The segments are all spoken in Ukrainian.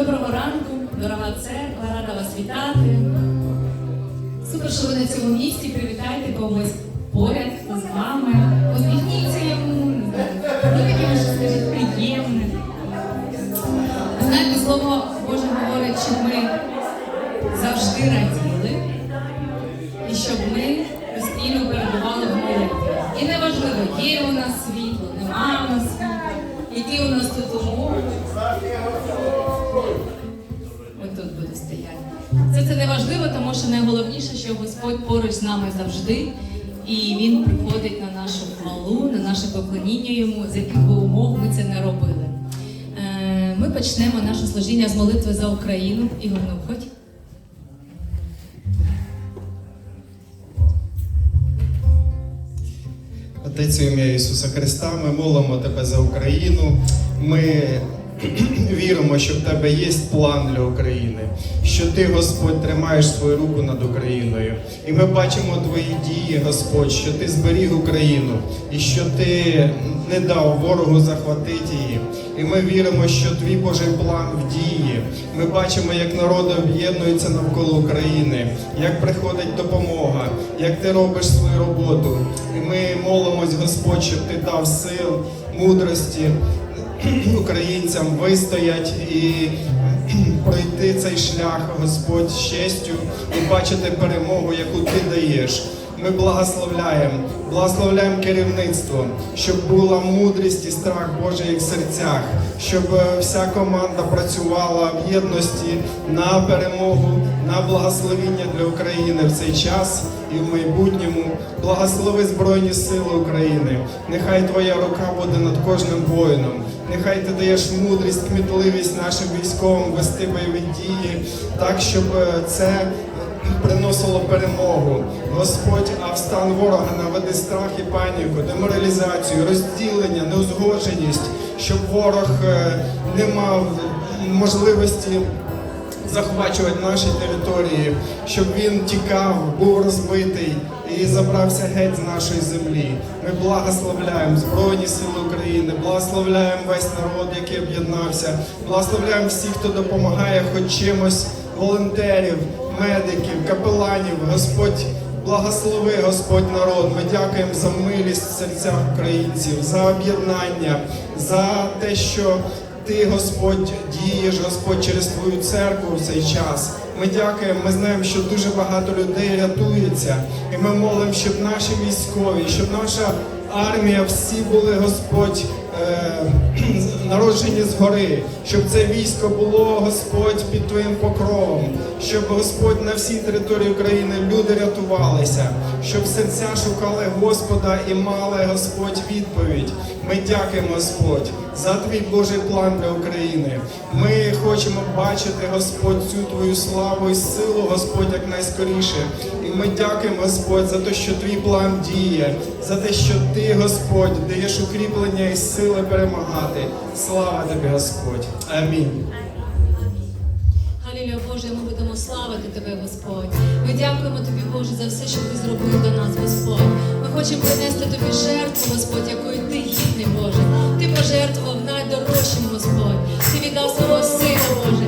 Доброго ранку, дорога церква, рада вас вітати. Супер, що ви на цьому місці. Привітайте когось поряд з вами. Посміхніться йому. Зробіть скажіть приємне. Знаєте, слово Боже говорить, щоб ми завжди раділи і щоб ми постійно перебували в молитві. І неважливо, є у нас світло, нема у нас світла, які у нас тут умови. Стояти. Це, не важливо, тому що найголовніше, що Господь поруч з нами завжди, і Він приходить на нашу хвалу, на наше поклоніння йому, з яких би умов ми це не робили. Е, Ми почнемо наше служіння з молитви за Україну. Ігор, не входь. Отець ім'я Ісуса Христа, ми молимо Тебе за Україну. Ми віримо, що в Тебе є план для України, що Ти, Господь, тримаєш свою руку над Україною. І ми бачимо Твої дії, Господь, що Ти зберіг Україну і що Ти не дав ворогу захватити її. І ми віримо, що Твій Божий план в дії. Ми бачимо, як народи об'єднуються навколо України, як приходить допомога, як ти робиш свою роботу. І ми молимось, Господь, щоб ти дав сил, мудрості українцям вистоять і пройти цей шлях, Господь, з честю і бачити перемогу, яку ти даєш. Ми благословляємо, благословляємо керівництво, щоб була мудрість і страх Божий в серцях, щоб е, вся команда працювала в єдності на перемогу, на благословіння для України в цей час і в майбутньому. Благослови Збройні Сили України. Нехай Твоя рука буде над кожним воїном. Нехай ти даєш мудрість, кмітливість нашим військовим вести бойові дії, так щоб е, це приносило перемогу. Господь, а в стан ворога наведи страх і паніку, деморалізацію, розділення, неузгодженість, щоб ворог е, не мав можливості захвачувати наші території, щоб він тікав, був розбитий і забрався геть з нашої землі. Ми благословляємо Збройні Сили України, благословляємо весь народ, який об'єднався, благословляємо всіх, хто допомагає хоч чимось, волонтерів, медиків, капеланів, Господь. Благослови Господь народ. Ми дякуємо за милість в серцях українців, за об'єднання, за те, що ти, Господь, дієш, Господь, через твою церкву в цей час. Ми дякуємо, ми знаємо, що дуже багато людей рятується. І ми молимо, щоб наші військові, щоб наша армія, всі були, Господь, народжені згори, щоб це військо було, Господь, під Твоїм покровом, щоб Господь на всій території України люди рятувалися, щоб серця шукали Господа і мали Господь відповідь. Ми дякуємо, Господь, за твій Божий план для України. Ми хочемо бачити, Господь, цю твою славу і силу, Господь, як найскоріше. І ми дякуємо, Господь, за те, що твій план діє, за те, що ти, Господь, даєш укріплення і сили перемагати. Слава тобі, Господь. Амінь. Халілюя Боже, ми будемо славити Тебе, Господь. Ми дякуємо Тобі, Боже, за все, що Ти зробив для нас, Господь. Ми хочемо принести Тобі жертву, Господь, якої Ти гідний, Боже. Ти пожертвував найдорожчим, Господь. Ти віддав свого сина, Боже.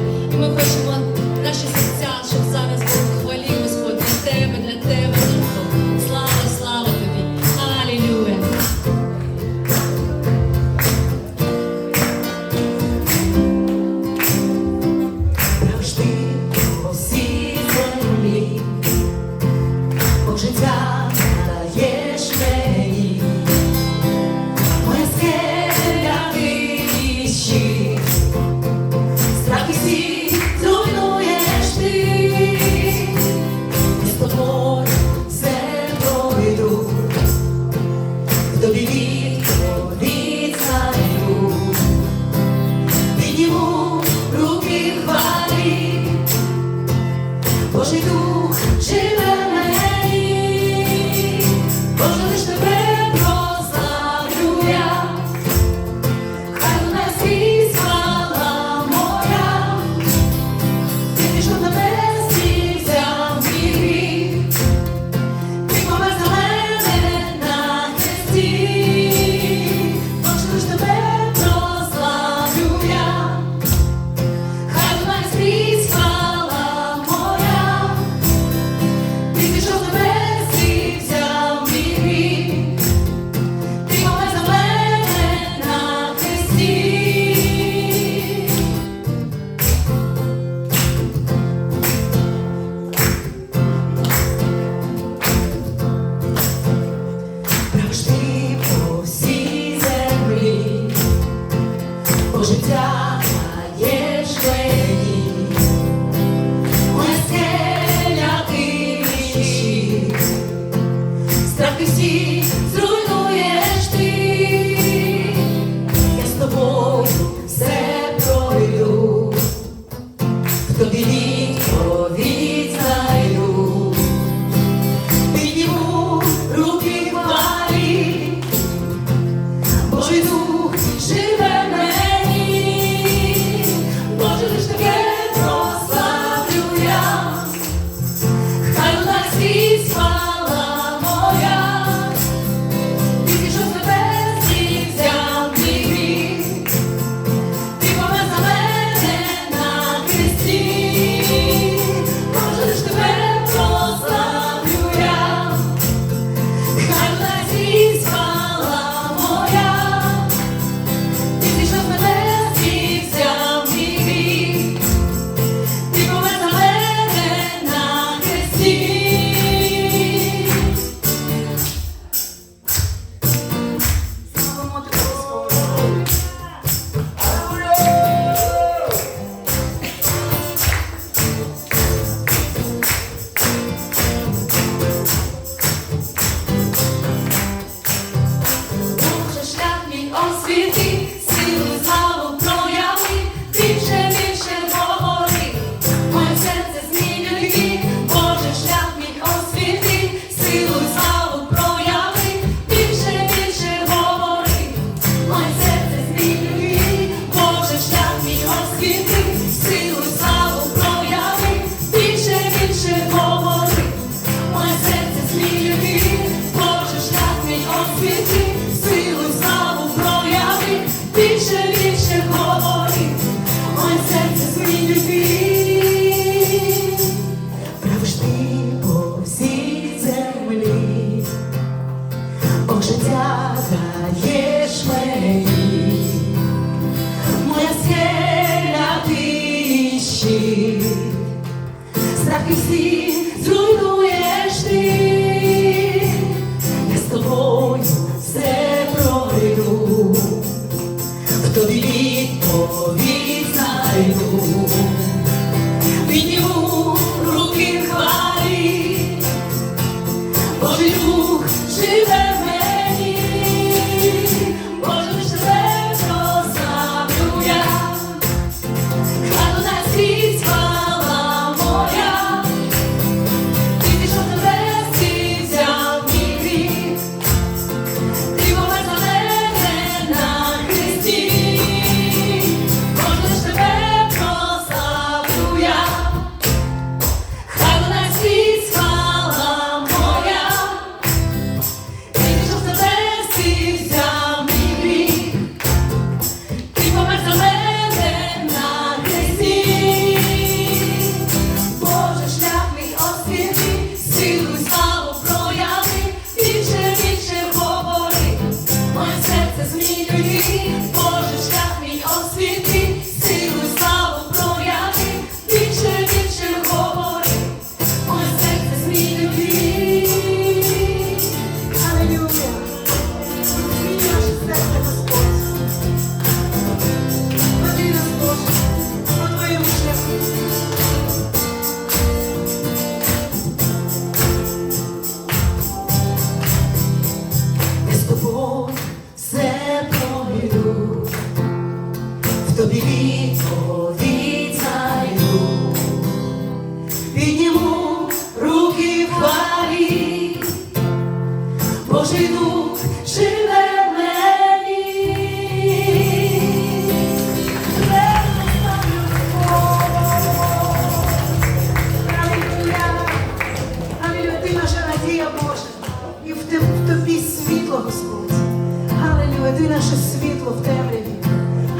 ти наше світло в темряві.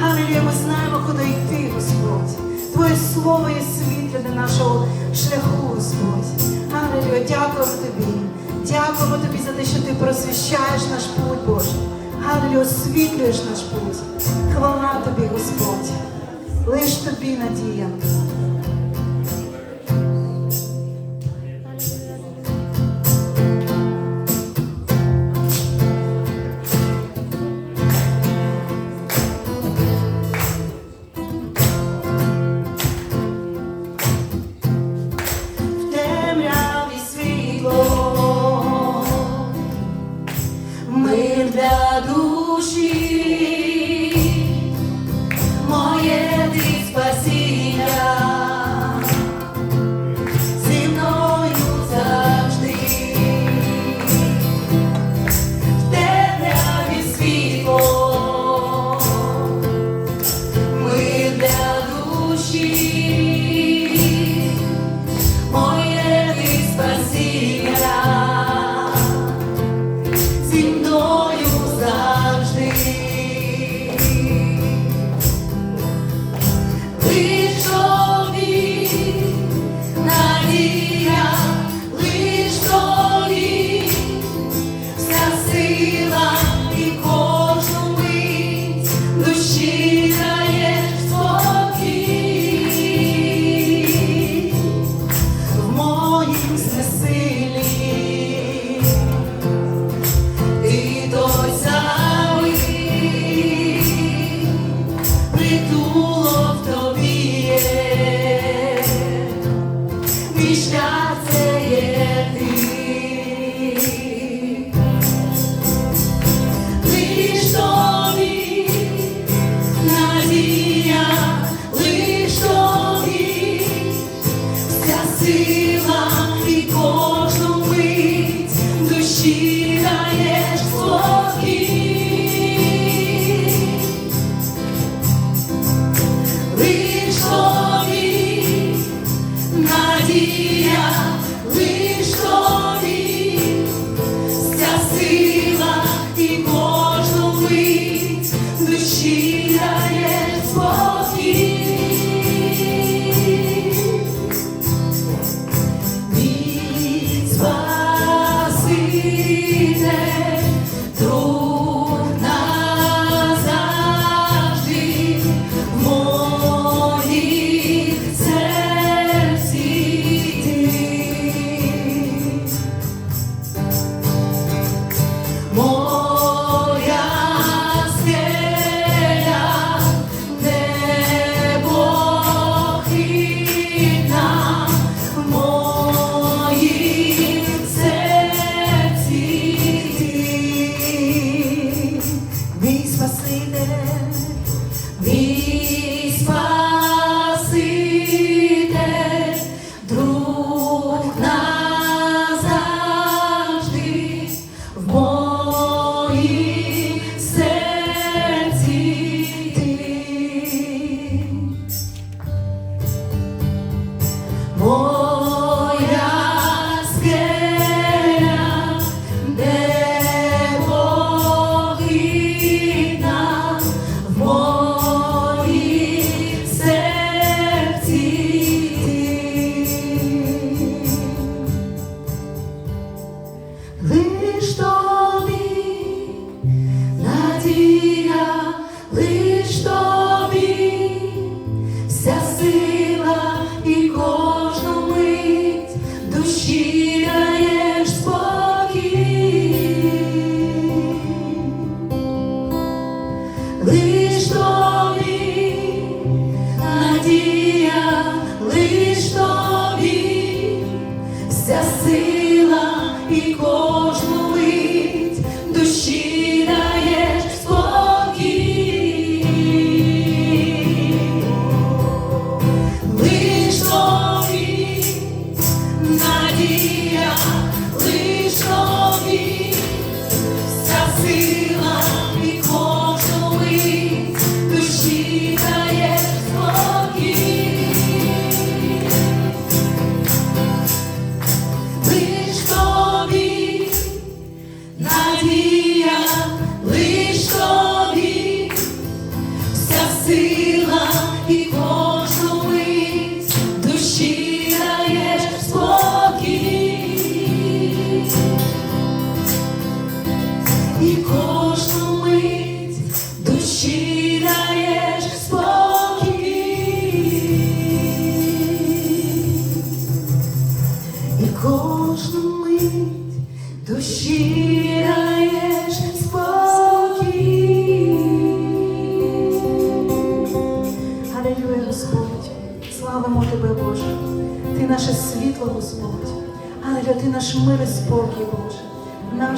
Галілія, ми знаємо, куди йти, Господь. Твоє слово є світло для нашого шляху, Господь. Галілія, дякуємо тобі. Дякуємо тобі за те, що ти просвіщаєш наш путь, Боже. Галілі, освітлюєш наш путь. Хвала тобі, Господь. Лиш тобі надія.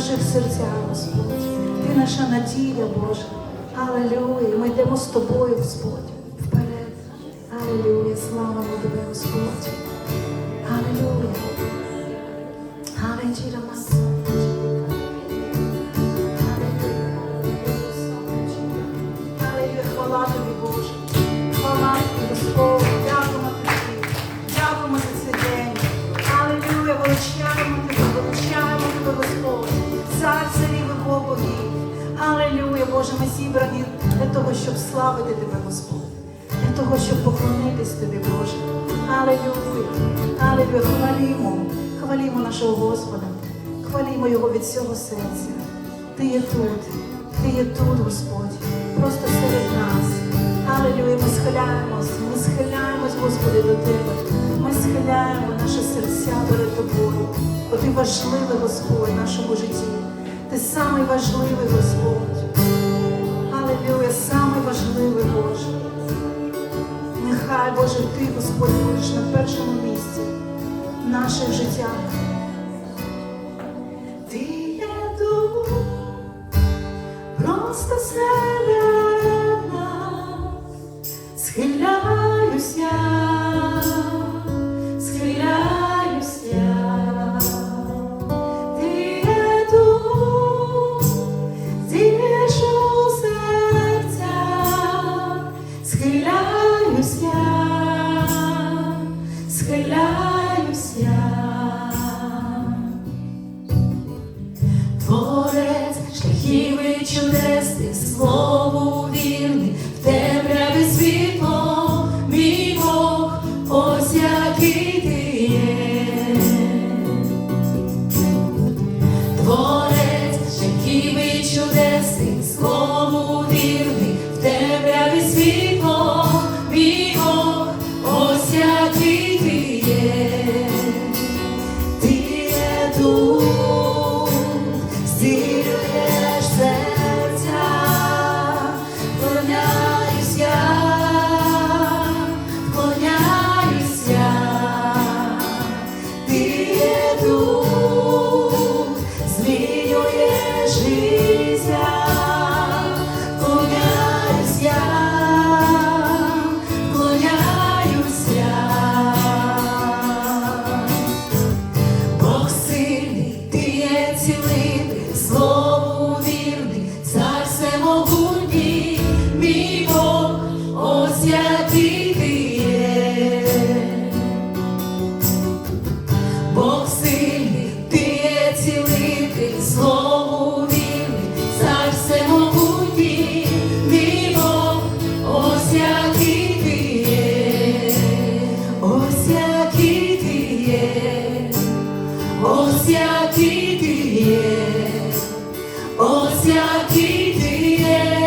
Наших серцях, Господь. Ти наша надія, Боже. Алелюя. Ми йдемо з тобою, Господь. Вперед. Алелюя. Слава Тебе, Господь. Алелюя. Алілюя. Боже, ми зібрані для того, щоб славити тебе, Господь. Для того, щоб поклонитись тобі, Боже. Алілюя. Алілюя. Хвалімо. Хвалімо нашого Господа. Хвалімо Його від всього серця. Ти є тут. Ти є тут, Господь. Просто серед нас. Алілюя, ми схиляємось, ми схиляємось, Господи, до Тебе. Ми схиляємо наші серця перед Тобою. Бо Ти важливий, Господь, в нашому житті. Ти самий важливий, Господь. Алілюя, саме важливий, Боже. Нехай, Боже, Ти, Господь, будеш на першому місці в наших життях. Ти є тут, просто серед нас схиляюся. О святий ти є, о святий ти є.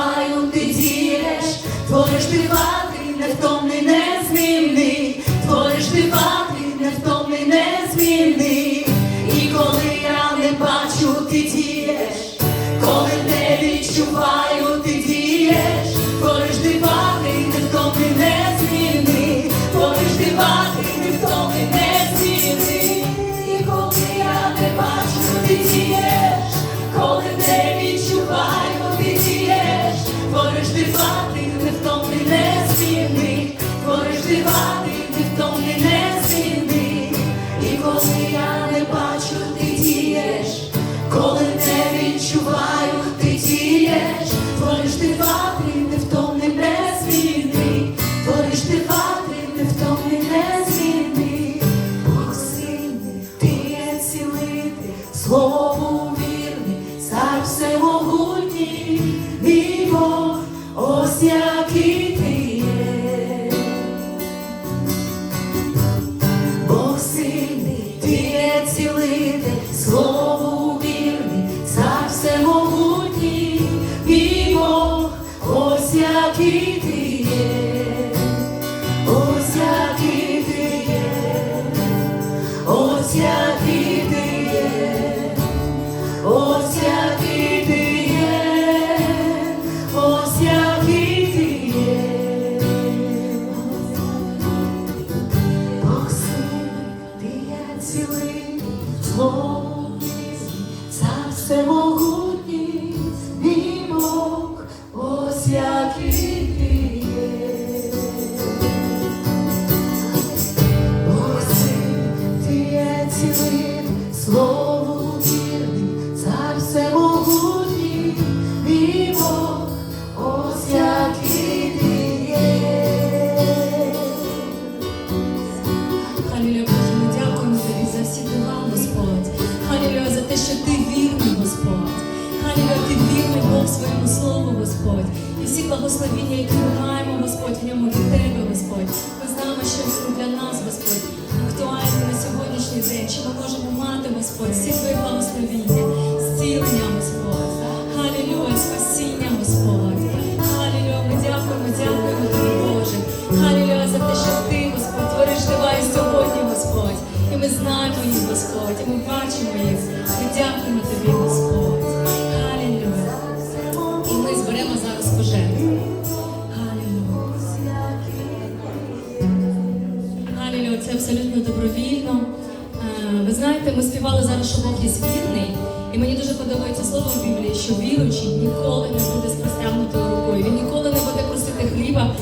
Маю ти дієш, твориш ти вати, невтомний. Slow чоловік є і мені дуже подобається слово в Біблії, що віруючий ніколи не буде з простягнутою рукою, він ніколи не буде просити хліба.